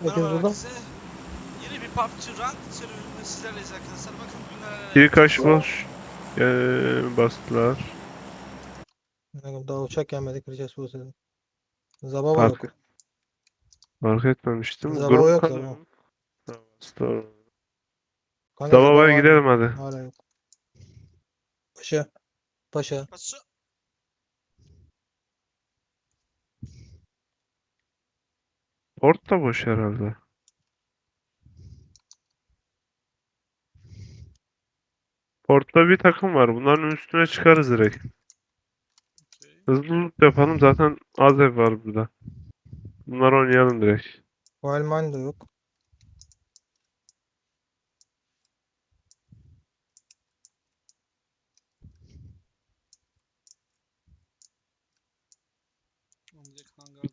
Herkes Merhaba burada. herkese. Yeni bir PUBG Rank serüveninde sizlerleyiz arkadaşlar. Bakın neler Bir kaç boş ee, bastılar. Yani Daha uçak gelmedi kıracağız bu sene. Zabava yok. Fark, fark etmemiştim. Zabava Grup yok? Tamam. Kanka Zabava'ya Zabava gidelim hadi. Hala yok. Paşa. Paşa. Kaçı? Port da boş herhalde. Port'ta bir takım var. Bunların üstüne çıkarız direkt. Hızlı loot yapalım. Zaten az ev var burada. Bunları oynayalım direkt. Wild Mine de yok.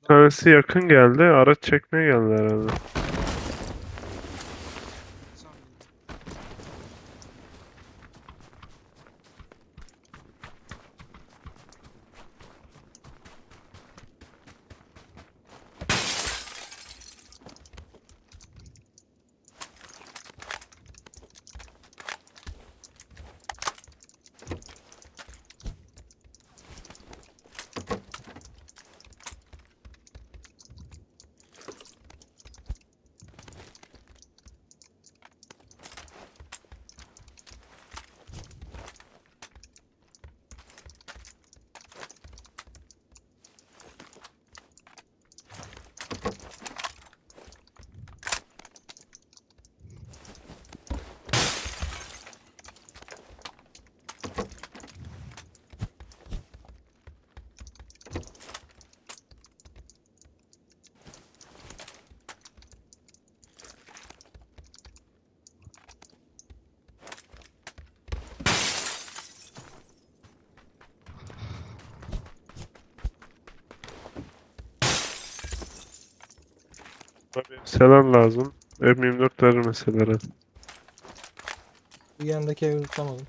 Tanesi yakın geldi. Araç çekmeye geldi herhalde. Tabii selam lazım. M24 verir mesela. Bir yanındaki evi tutamadım.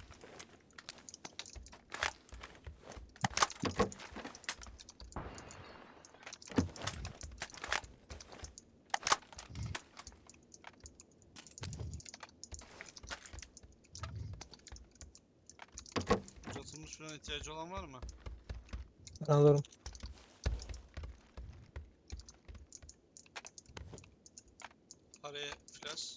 Uzatılmış falan ihtiyacı olan var mı? Ben alırım. Paraya flash.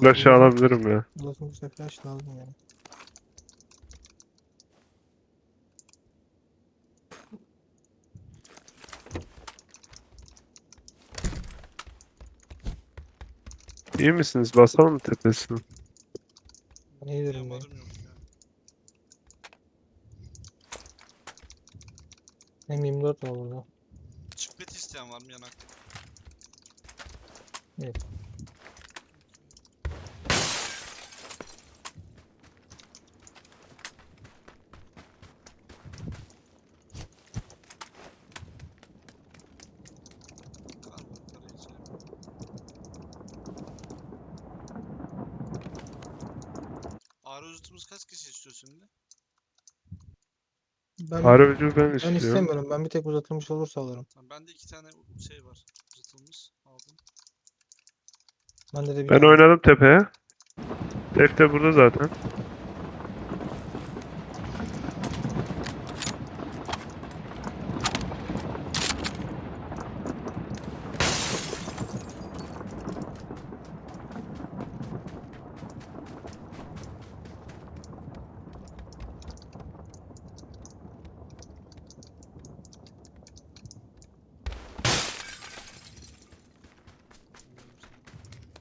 Flash'ı alabilirim ya. Uzatılmışsa flash lazım yani. İyi misiniz? Basalım mı tepesini? Ben iyi derim ben. Hem 24 var burada. Çipet isteyen var mı yanakta? Evet. Kar var, tarayıcı. Ağrı uzatımız kaç kişi istiyor şimdi? Ben, ucu ben ben istiyorum. istemiyorum. Ben bir tek uzatılmış olursa alırım. Tamam, bende iki tane şey var. Uzatılmış. Aldım. Bende de bir Ben tane. oynadım tepeye. Def de burada zaten.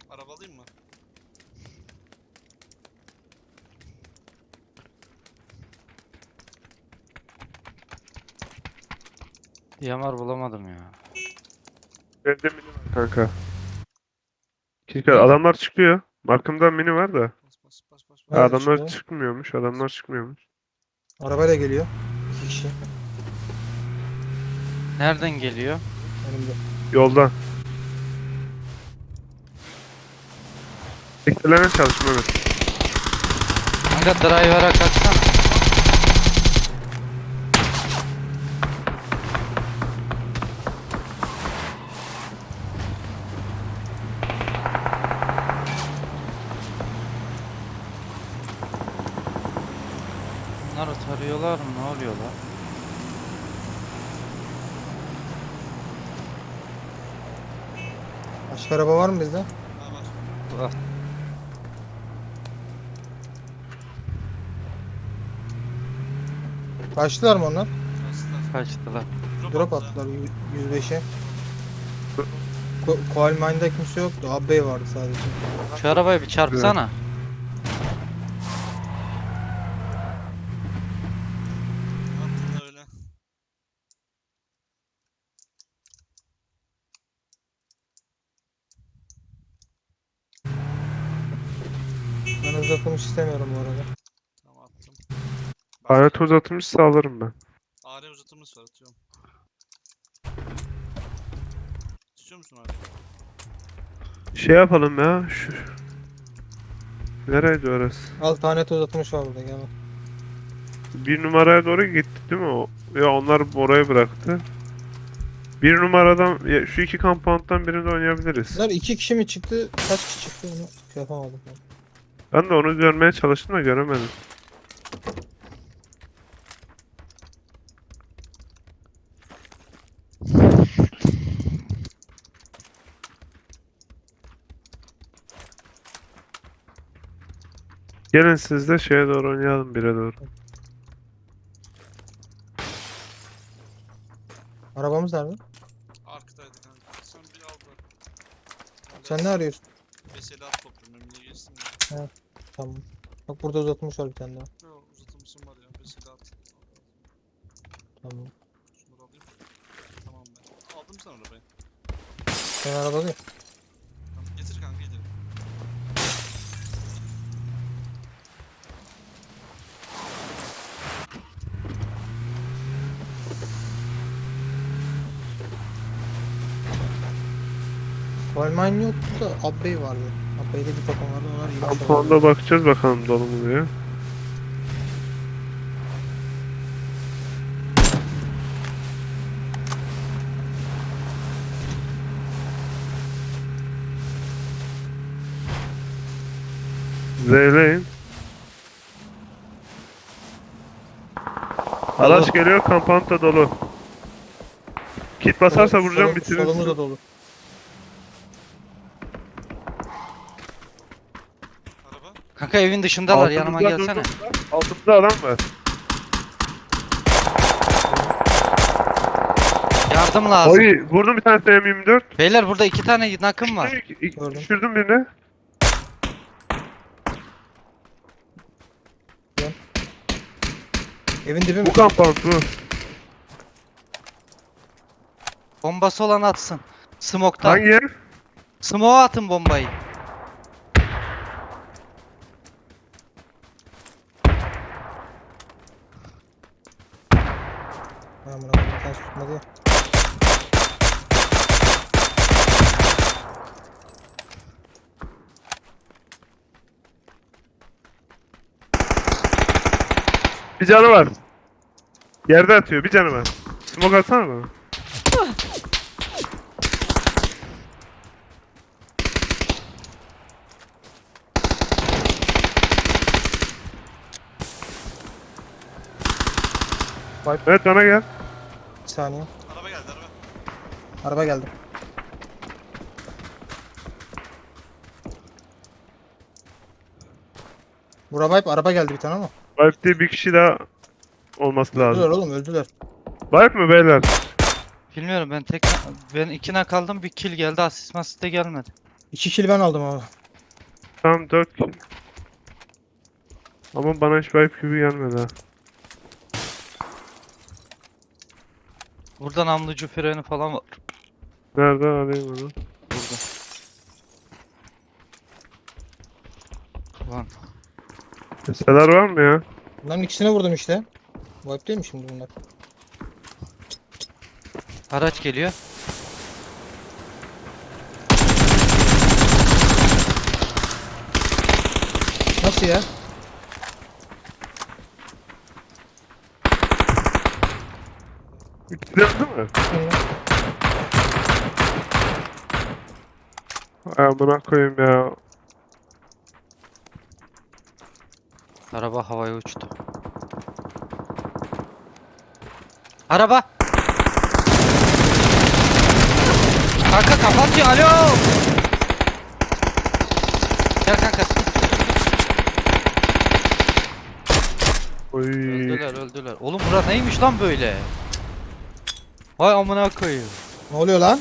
Arabalıyım mı? Yamar bulamadım ya. Evde mini var kanka. Kika adamlar çıkıyor. Markımda mini var da. Bas bas bas bas. Nerede adamlar çıkıyor? çıkmıyormuş. Adamlar çıkmıyormuş. Arabayla geliyor. İki kişi. Nereden geliyor? Önümde. Yoldan. Beklenen çalışma evet. Kanka driver'a kaçsana. Mı? Ne oluyor lan? Başka araba var mı bizde? Ha var. Var. Kaçtılar mı onlar? Kaçtılar. Drop attı. attılar yü- 105'e. Ko Coal Mine'da kimse yoktu. Abbey vardı sadece. Şu arabayı bir çarpsana. Attın da öyle. Ben uzatılmış istemiyorum bu arada. Tamam attım. Alet uzatılmışsa alırım ben. AR uzatılmış var atıyorum. İstiyor musun abi? Şey yapalım ya. Şu... Nereydi orası? Al tane uzatılmış var burada gel bak. Bir numaraya doğru gitti değil mi o? Ya onlar oraya bıraktı. Bir numaradan, ya şu iki kampanttan birinde oynayabiliriz. Bunlar iki kişi mi çıktı? Kaç kişi çıktı onu yapamadım. Ben. Ben de onu görmeye çalıştım da göremedim. Gelin siz de şeye doğru oynayalım bire doğru. Arabamız nerede? Arkadaydı kanka. Sen bir al da. Sen ne arıyorsun? Mesela at topluyorum. Önüne geçsin ya. Tamam. Bak burada uzatılmış var bir tane daha. Yo uzatılmışım var ya. Mesela at. Tamam. Şunları alayım. Tamam ben. Aldım sen arabayı. Ben arabadayım. Tamam getir kanka gidelim. Coal Mine yoktu da Abbey vardı. Abbey'de bir takım vardı. Onlar şey Kampanda bakacağız bakalım dolu mu diye. Zeyleyin. Araç geliyor kampanta dolu. Kit basarsa vuracağım Solumuz bitirirsin. da dolu. Araba. Kanka evin dışındalar yanıma Altımızda gelsene. durdular. Altımızda adam var. Yardım lazım. Oy vurdum bir tane M24. Beyler burada iki tane nakım var. İki- iki- Gördüm. Düşürdüm birini. Evin dibi mi? Bu kampant bu. Bombası olan atsın. Smoke'tan. Hangi ev? Smoke'a atın bombayı. Buna bir tane tutmadı ya. Bir canı var. Yerde atıyor bir canı var. Smoke atsana bana. Evet bana gel. Saniye. Araba geldi araba. Araba geldi. Buraya hep araba geldi bir tane ama. Vibe diye bir kişi daha olması Öldüler lazım. oğlum öldüler. Vibe mi beyler? Bilmiyorum ben tek ben ikine kaldım bir kill geldi asist masist de gelmedi. İki kill ben aldım abi. Tam 4 kill. Ama bana hiç vibe gibi gelmedi ha. Burada namlucu freni falan var. Nerede alayım onu? Burada. Lan Eseler var mı ya? Bunların ikisine vurdum işte. Wipe değil mi şimdi bunlar? araç geliyor. Nasıl ya? İkisi de öldü mü? Ay amına koyayım ya. Araba havaya uçtu. Araba. Kanka kapatıyor. Alo. Gel kanka. Oy. Öldüler öldüler. Oğlum bura neymiş lan böyle? Vay amına koyayım. Ne oluyor lan?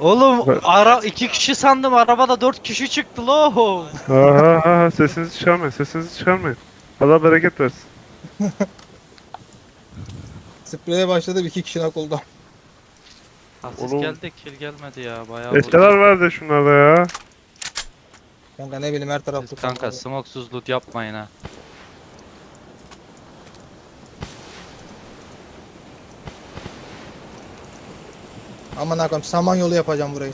Oğlum ara iki kişi sandım arabada dört kişi çıktı lo. Aha, aha sesinizi çıkarmayın sesinizi çıkarmayın. Allah bereket versin. Spreye başladı iki kişi nak oldu. Asist Oğlum. geldi kill gelmedi ya bayağı vurdu. Eşyalar vardı şunlarda ya. Kanka ne bileyim her tarafta. Siz kanka smokesuz loot yapmayın ha. Aman akım saman yolu yapacağım burayı.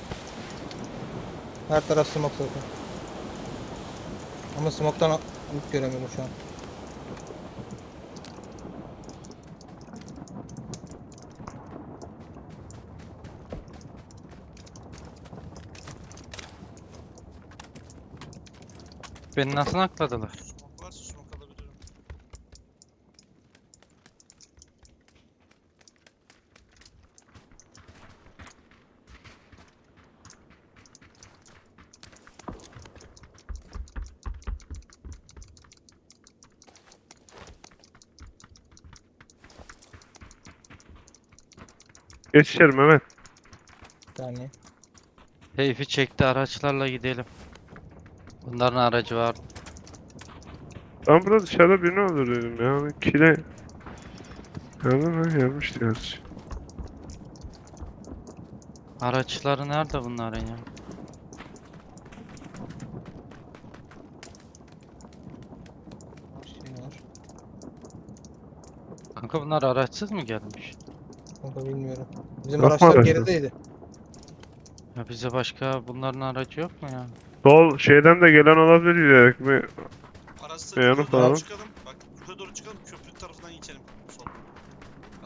Her taraf smoke zaten. Ama smoke'tan loot göremiyorum şu an. Beni nasıl akladılar? Geç içeri Mehmet. Bir saniye. Heyfi çekti araçlarla gidelim. Bunların aracı var. Ben burada dışarıda birini öldürdüm ya. Kile. Gördün mü? Gelmişti gerçi. Araçları nerede bunların ya? Şey var. Kanka bunlar araçsız mı gelmiş? Kanka bilmiyorum. Bizim Yok mu araçlar aracı? gerideydi. Ya bize başka bunların aracı yok mu ya? Sol şeyden de gelen olabilir diyerek mi? Arası Beyanı yukarı doğru falan. çıkalım. Bak yukarı doğru çıkalım. Köprü tarafından geçelim. Sol.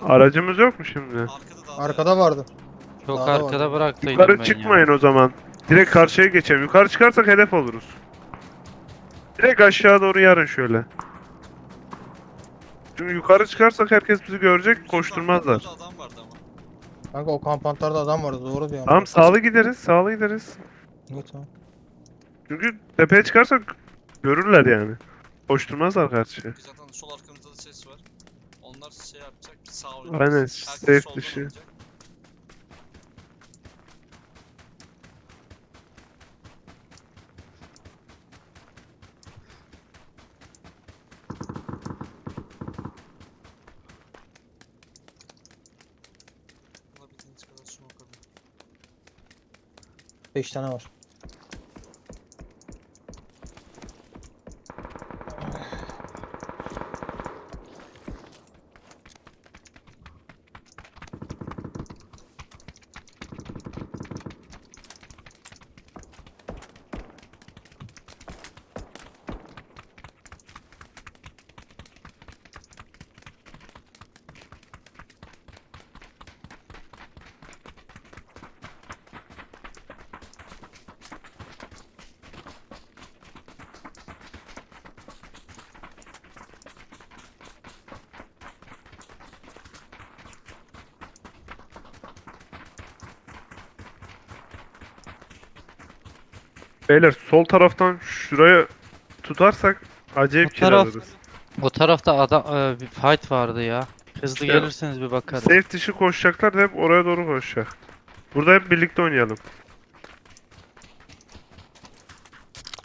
Aracımız yok mu şimdi? Arkada da Arkada vardı. Çok Daha da arkada var. Yukarı ben çıkmayın ya. o zaman. Direkt karşıya geçelim. Yukarı çıkarsak hedef oluruz. Direkt aşağı doğru yarın şöyle. Çünkü yukarı çıkarsak herkes bizi görecek, koşturmazlar. adam vardı ama. Kanka o kampantlarda adam vardı doğru diyor. Tamam sağlı gideriz, sağlı gideriz. İyi tamam. Çünkü tepeye çıkarsak görürler yani. Koşturmazlar karşıya. Zaten sol arkamızda da ses var. Onlar şey yapacak. Sağ oynayacak. Aynen, Herkes safe soldan dışı. oynayacak. 5 tane var. Beyler sol taraftan şuraya tutarsak acayip kill taraf- alırız. O tarafta adam e, bir fight vardı ya. Hızlı İşte- gelirseniz bir bakarım. Safe dışı koşacaklar da hep oraya doğru koşacak. Burada hep birlikte oynayalım.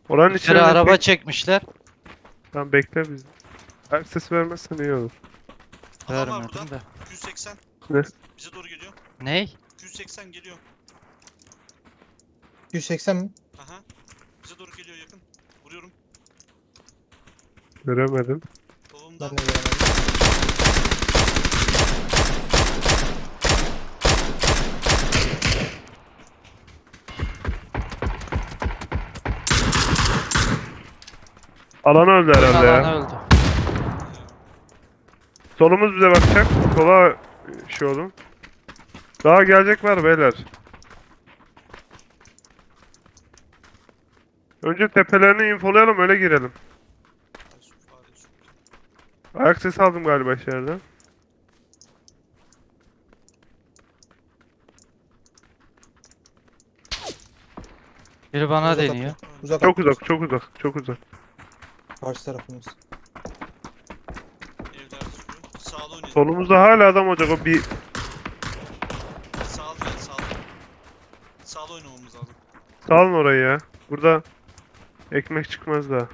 Oranın içine İçeri araba çekmişler. Tamam bekle biz. Her ses vermezsen iyi olur. Adam var Vermedim de. 280. Ne? Bize doğru geliyor. Ney? 280 geliyor. 180 mi? Aha. Bize doğru geliyor yakın. Vuruyorum. Göremedim. Solumda. Ben de göremedim. Alan öldü herhalde ya. Alan öldü. Solumuz bize bakacak. Sola şey olun. Daha gelecek var beyler. Önce tepelerini infolayalım öyle girelim. Ayak sesi aldım galiba içeriden. Biri bana Uzak deniyor. atla, Uzak Çok uzak, çok uzak, çok uzak. Karşı tarafımız. Solumuzda hala adam olacak o bir Sağda oynayın sağda. Sağda oynamamız lazım. salın orayı ya. Burada ekmek çıkmaz daha.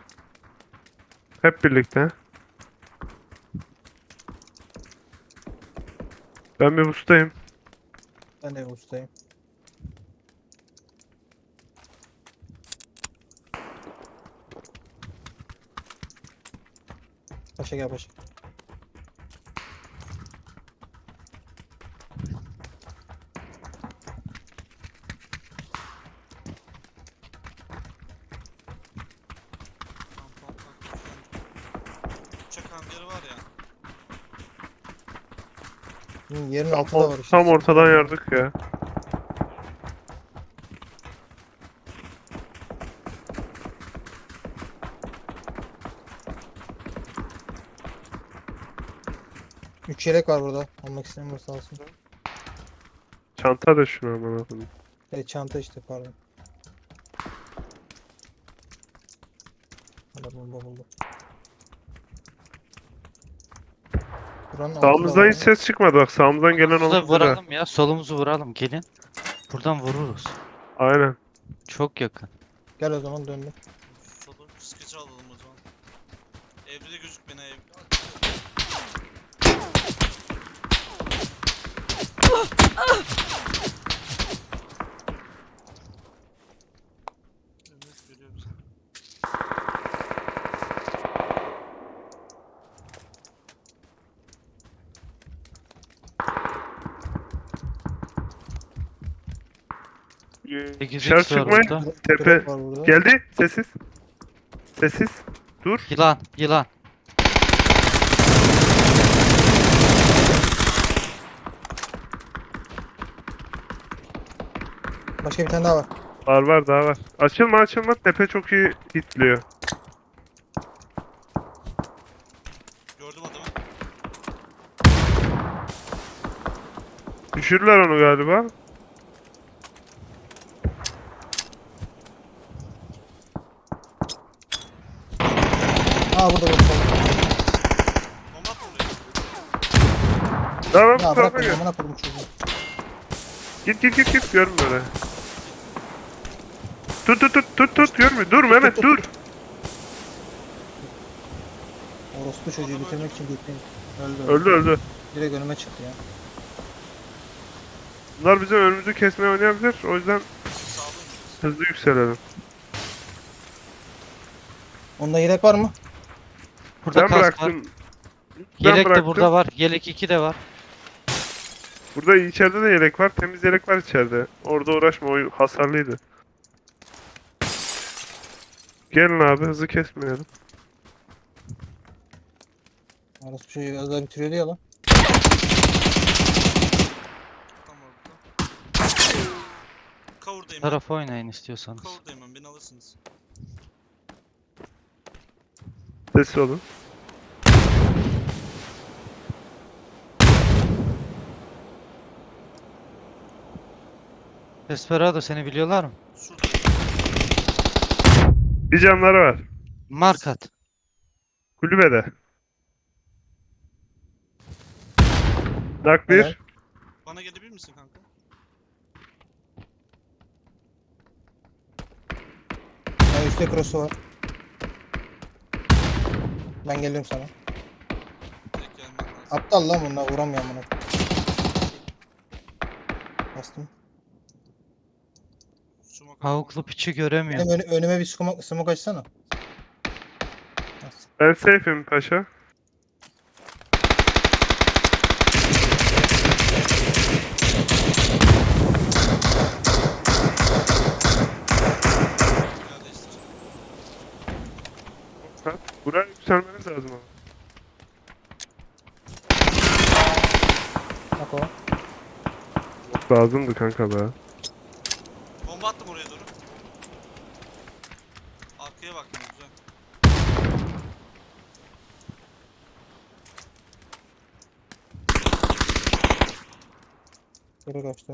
Hep birlikte. Ben bir ustayım. Ben de ustayım. Paşa gel paşa. Kamp kamp Hangari var ya. Hı, Yerin altında var işte. Tam ortadan yardık ya. Üç yelek var burada. Almak isteyen varsa alsın. Çanta da şunu aman koyayım. Evet çanta işte pardon. Adam bomba buldu. Buranın Sağımızdan hiç ses çıkmadı bak sağımızdan gelen Solumuzu vuralım ya. Solumuzu vuralım. Gelin. Buradan vururuz. Aynen. Çok yakın. Gel o zaman döndüm. Solu skeç'i alalım o zaman. Evde de gözükmene ev. 8 Dışarı çıkmayın. burada. Tepe. Geldi. Sessiz. Sessiz. Dur. Yılan, yılan. Başka bir tane daha var. Var var daha var. Açılma açılma. Tepe çok iyi hitliyor. Gördüm adamı. Düşürürler onu galiba. Aa burada burada. solda. Bomba attı oraya. Tamam Ya bırak beni amına koydum çocuğu. Git git git git görme öyle. Tut tut tut tut tut görme. Dur Mehmet dur. Orospu çocuğu bitirmek için gittim. Öldü. Öldü öldü. Direkt önüme çıktı ya. Bunlar bizim önümüzü kesmeye oynayabilir. O yüzden hızlı yükselelim. Onda yelek var mı? Burada Ben kask var. bıraktım. Ben Yelek de bıraktım. burada var. Yelek 2 de var. Burada içeride de yelek var. Temiz yelek var içeride. Orada uğraşma. O hasarlıydı. Gelin abi hızlı kesmeyelim. Orospu çocuğu az daha bitiriyordu ya lan. Tam orada. Cover'dayım ben. Tarafa oynayın istiyorsanız. Cover'dayım ben. Beni alırsınız. Sessiz olun. Desperado seni biliyorlar mı? Bir canları var. Markat. Kulübede. Dak bir. Helal. Bana gelebilir misin kanka? Ya üstte cross'u var. Ben geliyorum sana. Direkt gelmen lazım. Aptal lan bunlar vuramıyorum bunu. Bastım. Smoke Havuklu piçi göremiyorum. Benim önü- önüme bir smoke, smoke açsana. Ben safe'im paşa. Silah değiştir. Buraya yükselmeniz lazım ama. Bak o. Lazımdı kanka be. Bomba attım oraya doğru. Arkaya bak yine güzel. Geri kaçtı.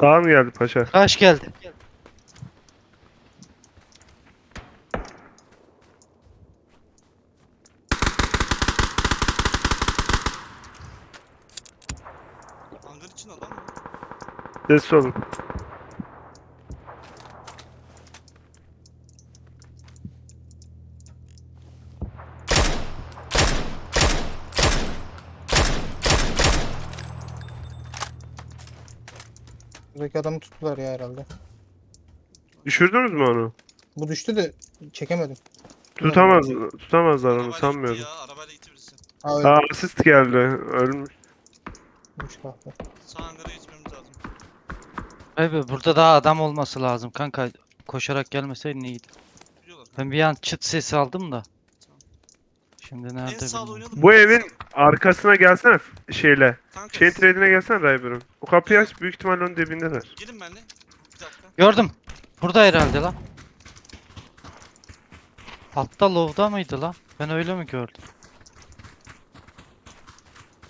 Sağ mı geldi paşa? Kaç geldi? Hangar için adam mı? Ses olun. Buradaki adamı tuttular ya herhalde. Düşürdünüz mü onu? Bu düştü de çekemedim. Tutamaz, tutamazlar onu Arabayla sanmıyorum. Gitti ya, arabayla gitti birisi. Ha. Aa asist geldi. Ölmüş. Kahve. Abi burada daha adam olması lazım kanka. Koşarak gelmeseydin iyiydi. Biliyorlar. Ben bir an çıt sesi aldım da. Şimdi nerede En sağda bilmiyorum. oynayalım. Bu evin arkasına gelsene f- şeyle. Kanka, Chain trade'ine gelsene Rayburn. O kapıyı aç büyük ihtimalle onun dibindeler. Gelin benimle. Bir dakika. Gördüm. Burada herhalde lan. Altta low'da mıydı lan? Ben öyle mi gördüm?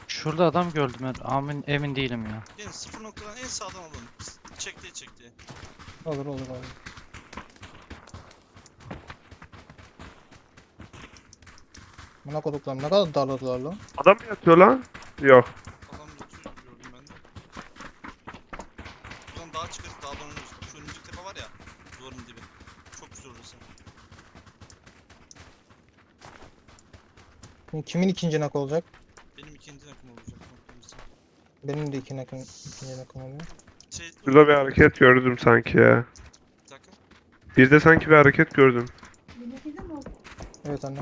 Şurada adam gördüm ben. Amin emin değilim ya. Gelin sıfır noktadan en sağdan alalım. Çekti çekti. Olur olur olur. Buna koduklar ne kadar darladılar lan. Adam mı yatıyor lan? Yok. Adam yatıyor gördüm ben de. Buradan dağa çıkarız dağdan oynuyoruz. Şu önümüzdeki tepe var ya. Duvarın dibi. Çok güzel orası. Şimdi kimin ikinci nak olacak? Benim ikinci nakım olacak. Benim de iki nakım, ikinci nakım oluyor. Şey, Burada bir hareket gördüm sanki ya. Bir dakika. Bir de sanki bir hareket gördüm. Evet anne.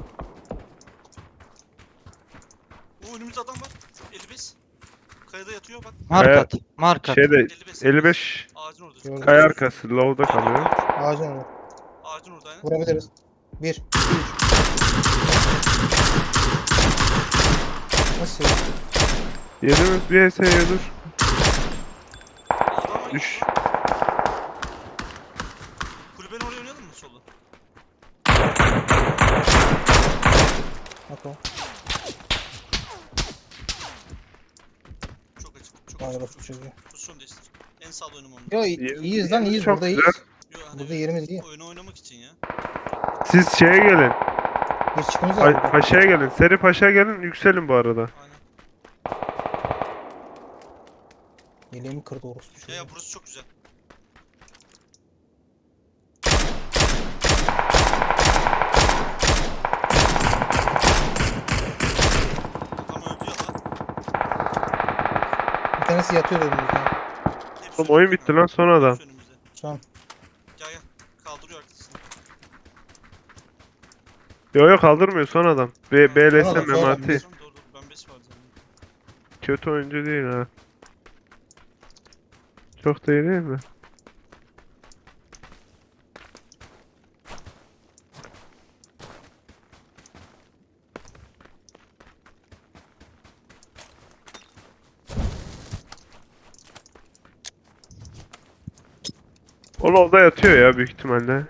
O önümüzde adam var. 55. Kayada yatıyor bak. Markat. Markat. Şeyde 55. 55 Ağacın orada. Gördüm. kaya arkası low'da kalıyor. Ağacın orada. Ağacın orada aynen. Vurabiliriz. Bir. üç. Nasıl? Yedimiz bir ES'ye dur. Düş. Kulübenin oraya oynayalım mı solu? Bak o. Çok açık. Çok Vay açık. çocuğu. Pozisyon değiştir. En sağda oynamam. Yo Yerimiz- iyiyiz lan iyiyiz çok burada güzel. iyiyiz. Yo, hani Burada yerimiz iyi. Oyunu oynamak için ya. Siz şeye gelin. Var. Pa- burada. paşa'ya gelin. Seri paşa'ya gelin. Yükselin bu arada. Aynen. Yeleğimi kırdı orospu Ya çocuğu. ya burası çok güzel. Adam öldü ya lan. Bir tanesi yatıyor önümüzde. Hepsi Oğlum oyun önümüzde bitti lan son adam. Hepsi önümüzde. Gel gel. Kaldırıyor arkasını. Yo yo kaldırmıyor son adam. B BLS son adam. Memati. Dur dur ben 5 var zaten. Kötü oyuncu değil ha. Çok da mi? O lolda yatıyor ya büyük ihtimalle.